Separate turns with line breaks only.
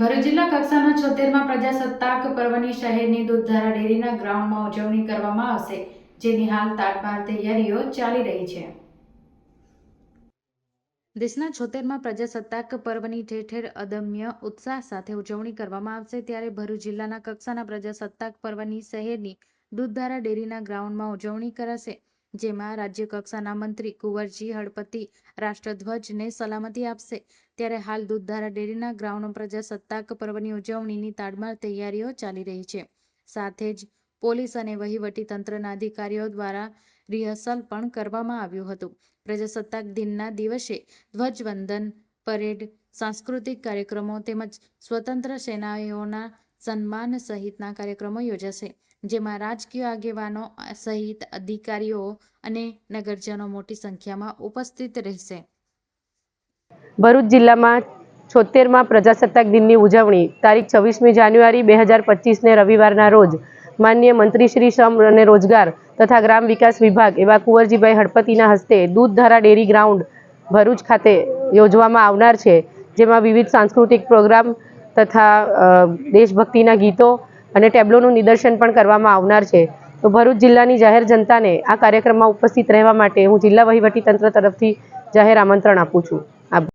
ભરૂચ જિલ્લા કક્ષાના છોતેરમાં પ્રજાસત્તાક પર્વની શહેરની દૂધધારા ડેરીના ગ્રાઉન્ડમાં ઉજવણી કરવામાં આવશે, જેની હાલ તાડમાર તૈયારીઓ ચાલી રહી છે. દેશના છોતેરમાં પ્રજાસત્તાક પર્વની ઠેર ઠેર અદમ્ય ઉત્સાહ સાથે ઉજવણી કરવામાં આવશે, ત્યારે ભરૂચ જિલ્લાના કક્ષાના પ્રજાસત્તાક પર્વની શહેરની દૂધધારા ડેરીના ગ્રાઉન્ડમાં ઉજવણી કરાશે. જેમાં રાજ્ય કક્ષાના મંત્રી કુંવરજી હળપતિ રાષ્ટ્રધ્વજને સલામતી આપશે. ત્યારે હાલ દૂધધારા ડેરીના ગ્રાઉન્ડ પ્રજાસત્તાક પર્વની ઉજવણીની તાડમાર તૈયારીઓ ચાલી રહી છે. સાથે જ પોલીસ અને વહીવટી તંત્રના અધિકારીઓ દ્વારા રિહર્સલ પણ કરવામાં આવ્યું હતું. પ્રજાસત્તાક દિનના દિવસે ધ્વજવંદન, પરેડ, સાંસ્કૃતિક કાર્યક્રમો તેમજ સ્વતંત્ર સેનાનીઓના સન્માન સહિતના કાર્યક્રમો યોજાશે, જેમાં રાજકીય આગેવાનો, સહિત અધિકારીઓ અને નગરજનો મોટી સંખ્યામાં ઉપસ્થિત રહેશે.
ભરૂચ જિલ્લામાં છોતેરમાં પ્રજાસત્તાક દિનની ઉજવણી, તારીખ છવ્વીસમી જાન્યુઆરી બે હજાર પચીસને રવિવારના રોજ માન્ય મંત્રી શ્રી શ્રમ અને રોજગાર તથા ગ્રામ વિકાસ વિભાગ એવા કુંવરજીભાઈ હળપતિના હસ્તે દૂધધારા ડેરી ગ્રાઉન્ડ ભરૂચ ખાતે યોજવામાં આવનાર છે, જેમાં વિવિધ સાંસ્કૃતિક પ્રોગ્રામ તથા દેશભક્તિના ગીતો અને ટેબ્લોનું નિદર્શન પણ કરવામાં આવનાર છે. તો ભરૂચ જિલ્લાની જાહેર જનતાને આ કાર્યક્રમમાં ઉપસ્થિત રહેવા માટે હું જિલ્લા વહીવટી તંત્ર તરફથી જાહેર આમંત્રણ આપું છું.